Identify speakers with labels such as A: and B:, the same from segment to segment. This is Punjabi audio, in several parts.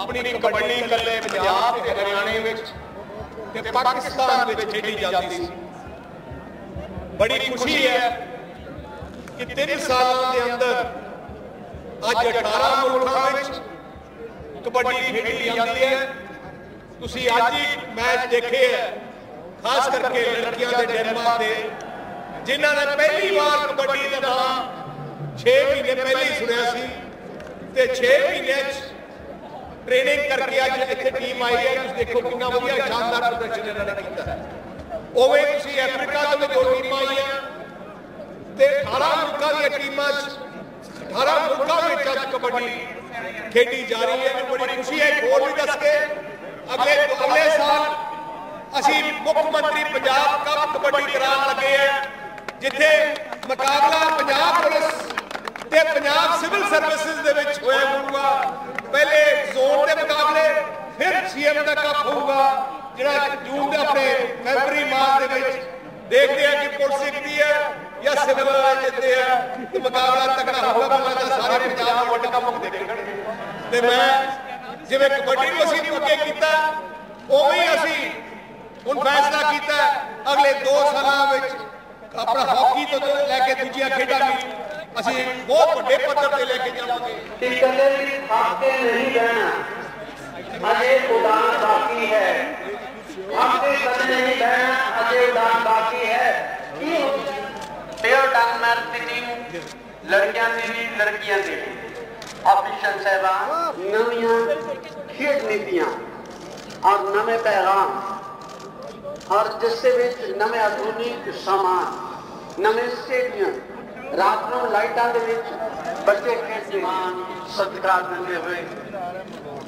A: ਆਪਣੀ ਕਬੱਡੀ ਇਕੱਲੇ ਪੰਜਾਬ ਤੇ ਹਰਿਆਣੇ ਵਿੱਚ ਤੇ ਪਾਕਿਸਤਾਨ ਵਿੱਚ ਖੇਡੀ ਜਾਂਦੀ ਸੀ ਬੜੀ ਖੁਸ਼ੀ ਹੈ ਕਿ 3 ਸਾਲਾਂ ਦੇ ਅੰਦਰ ਅੱਜ 18 ਮੁਲਕਾਂ ਵਿੱਚ ਕਬੱਡੀ ਖੇਡੀ ਜਾਂਦੀ ਹੈ ਤੁਸੀਂ ਅੱਜ ਹੀ ਮੈਚ ਦੇਖੇ ਹੈ ਖਾਸ ਕਰਕੇ ਲੜਕੀਆਂ ਦੇ ਡੈਨਮਾਰਕ ਦੇ ਜਿਨ੍ਹਾਂ ਨੇ ਪਹਿਲੀ ਵਾਰ ਕਬੱਡੀ ਦਾ ਨਾਮ 6 ਮਹੀਨੇ ਪਹਿਲਾਂ ਹੀ ਸੁਣਿਆ ਸੀ ਤੇ 6 ਮਹੀਨੇ ਟ੍ਰੇਨਿੰਗ ਕਰਕੇ ਅੱਜ ਇੱਥੇ ਟੀਮ ਆਈ ਹੈ ਤੁਸੀਂ ਦੇਖੋ ਕਿੰਨਾ ਵਧੀਆ ਸ਼ਾਨਦਾਰ ਪ੍ਰਦਰਸ਼ਨ ਇਹਨਾਂ ਨੇ ਕੀਤਾ ਹੈ ਉਵੇਂ ਤੁਸੀਂ ਅਫਰੀਕਾ ਤੋਂ ਵਿੱਚ ਦੋ ਟੀਮਾਂ ਆਈਆਂ ਤੇ 18 ਮੁਲਕਾਂ ਦੀਆਂ ਟੀਮਾਂ 'ਚ 18 ਮੁਲਕਾਂ ਵਿੱਚ ਅੱਜ ਕਬੱਡੀ ਖੇਡੀ ਜਾ ਰਹੀ ਹੈ ਬੜੀ ਖੁਸ਼ੀ ਹੈ ਹੋਰ ਵੀ ਦੱਸ ਕੇ ਅਗਲੇ ਅਗਲੇ ਸਾਲ ਅਸੀਂ ਮੁੱਖ ਮੰਤਰੀ ਪੰਜਾਬ ਕੱਪ ਕਬੱਡੀ ਕਰਾਉਣ ਲੱਗੇ ਆ ਜਿੱਥੇ ਮੁਕਾਬਲਾ ਪੰਜਾਬ ਪੁਲਿਸ ਤੇ ਪੰਜਾਬ ਸਿਵਲ ਸਰਵਿਸਿਜ਼ ਦੇ ਵਿੱਚ ਹੋਇਆ ਹੋਊਗਾ ਸੀਐਮ ਦਾ ਕੱਪ ਹੋਊਗਾ ਜਿਹੜਾ ਜੂਨ ਦੇ ਆਪਣੇ ਫੈਬਰੀ ਮਾਰਚ ਦੇ ਵਿੱਚ ਦੇਖਦੇ ਆ ਕਿ ਪੁਲਿਸ ਕਿਹਦੀ ਹੈ ਜਾਂ ਸਿਵਲ ਵਾਲਾ ਜਿੱਤੇ ਆ ਤੇ ਮੁਕਾਬਲਾ ਤਕੜਾ ਹੋਊਗਾ ਮੈਂ ਤਾਂ ਸਾਰੇ ਪੰਜਾਬ ਵਰਲਡ ਕੱਪ ਦੇਖਣਗੇ ਤੇ ਮੈਂ ਜਿਵੇਂ ਕਬੱਡੀ ਨੂੰ ਅਸੀਂ ਟੁੱਕੇ ਕੀਤਾ ਉਵੇਂ ਅਸੀਂ ਹੁਣ ਫੈਸਲਾ ਕੀਤਾ ਅਗਲੇ 2 ਸਾਲਾਂ ਵਿੱਚ ਆਪਣਾ ਹਾਕੀ ਤੋਂ ਲੈ ਕੇ ਦੂਜੀਆਂ ਖੇਡਾਂ ਵੀ ਅਸੀਂ ਬਹੁਤ ਵੱਡੇ ਪੱਧਰ ਤੇ ਲੈ ਕੇ ਜਾਵਾਂਗੇ
B: ਤੇ ਵੀ ਹਾਕੇ ਨਹੀਂ ਰਹਿਣਾ अजय उदान बाकी है आपके कदम ही बहन अजय उदान
C: बाकी है क्यों पेड़ डांग मारती थी लड़कियां थी लड़कियां थी ऑफिशियल
B: सेवा नवियां खेत नीतियां और नवे पैगाम और जिससे भी नवे आधुनिक सामान नवे स्टेडियम रात ਨੂੰ ਲਾਈਟਾਂ ਦੇ ਵਿੱਚ ਬੱਚੇ ਖੇਡਦੇ
A: सत्कार देते हुए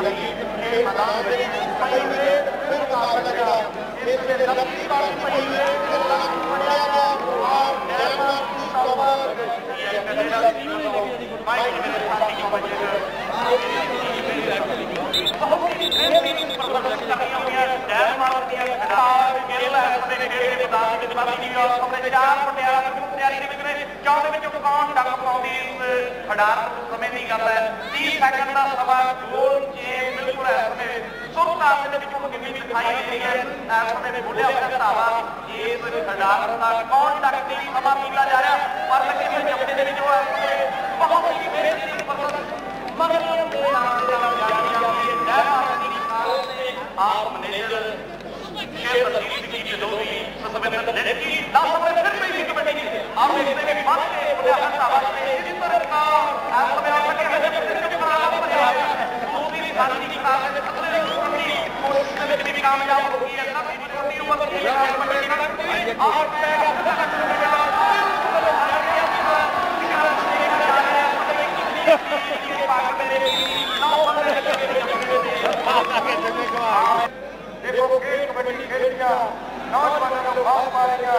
A: ਸਮੇਂ ਦੀ ਗੱਲ ਹੈ 30 ਸੈਕਿੰਡ ਦਾ ਸਮਾਂ ਗੋਲ ਮੁਕਾਬਲੇ ਦੇ ਵਿੱਚ ਮੁਕੰਮੀ ਦਿਖਾਈ ਦੇ ਹੈ ਆਪਣੇ ਬੋਲਿਆ ਬੁੱਲੇ ਆਪਣੇ ਜੇ ਜੀਵ ਸਰਦਾਰ ਦਾ ਕੌਣ ਤੱਕ ਦੀ ਸਮਾਂ ਪੀਤਾ ਜਾ ਰਿਹਾ ਪਰ ਲੇਕਿਨ ਇਹ ਜੱਫੇ ਦੇ ਵਿੱਚ ਉਹ ਆਪਣੇ ਬਹੁਤ ਹੀ ਬੇਹਤਰੀਨ ਪਕੜ ਮਗਰ ਦੇ ਨਾਮ ਦੇ ਨਾਲ ਜਾਣੀ ਜਾਂਦੀ ਹੈ ਨਹਿਰ ਦੀ ਖਾਸ ਤੇ ਆਪ ਮੈਨੇਜਰ ਸ਼ੇਰ देखो क्रिकेट भाव पाएगा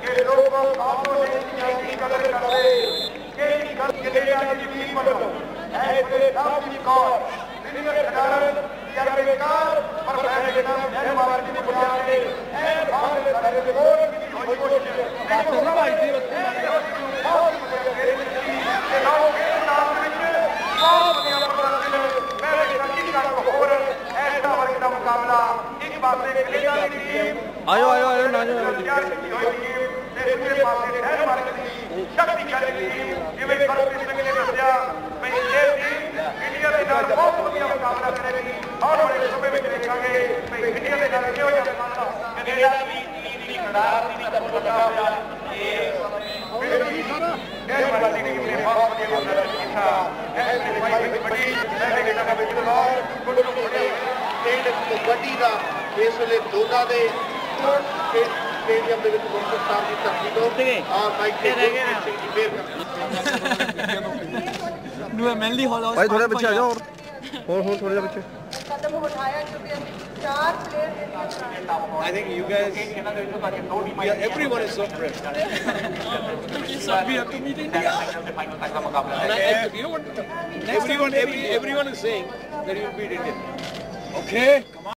A: कि लोगों ऐसे सब भी कौन दिल्ली में खिलाड़ी या बेकार
D: ਆਇਓ ਆਇਓ ਆਇਓ ਨਾ
A: ਜੀ ਸ਼ਕਤੀਸ਼ਾਲੀ ਟੀਮ ਜਿਵੇਂ ਕਰਪੀ ਸਿੰਘ ਨੇ ਦੱਸਿਆ ਮੈਂ ਇਹ ਟੀਮ ਇੰਡੀਆ ਦੇ ਨਾਲ ਬਹੁਤ ਵਧੀਆ ਮੁਕਾਬਲਾ ਕਰੇਗੀ ਔਰ ਬੜੇ ਸੂਬੇ ਵਿੱਚ ਦੇਖਾਂਗੇ ਮੈਂ ਇੰਡੀਆ ਦੇ ਨਾਲ ਕਿਹੋ ਜਿਹਾ ਮੁਕਾਬਲਾ ਕੈਨੇਡਾ ਵੀ ਸਰਦਾਰ ਦੀ ਤਰਫ ਲਗਾ ਹੋਇਆ ਇਹ ਇਹ ਵਾਲੀ ਟੀਮ ਨੇ ਬਹੁਤ ਵਧੀਆ ਪ੍ਰਦਰਸ਼ਨ ਕੀਤਾ ਇਸ ਦੇ ਫਾਈਟ ਬੜੀ ਲਹਿਰੇ ਦੇ ਵਿੱਚ ਲਾਹੌਰ ਕੁੱਟ ਕੁੱਟੇ
E: ਖੇਡ ਕਬੱਡੀ ਦਾ ਇਸ ਵੇਲੇ ਦੋਨਾਂ ਦੇ ਸਟੇਡੀਅਮ ਦੇ ਵਿੱਚ ਮੁਕਤ ਸਾਹਿਬ ਦੀ ਤਰਫੀ ਤੋਂ ਆ ਬਾਈਕ ਤੇ ਰਹਿ ਗਏ
D: ਨੂੰ ਮੈਨਲੀ ਹੌਲ ਭਾਈ ਥੋੜਾ ਬੱਚਾ ਜਾ ਹੋਰ ਹੋਰ ਥੋੜਾ ਜਿਹਾ ਪਿੱਛੇ
F: ਕਦਮ ਉਠਾਇਆ ਕਿਉਂਕਿ
A: I think you guys, yeah, everyone is so impressed.
D: Oh, we have to meet India.
A: Everyone, every, everyone is saying that you will beat India.
D: Okay.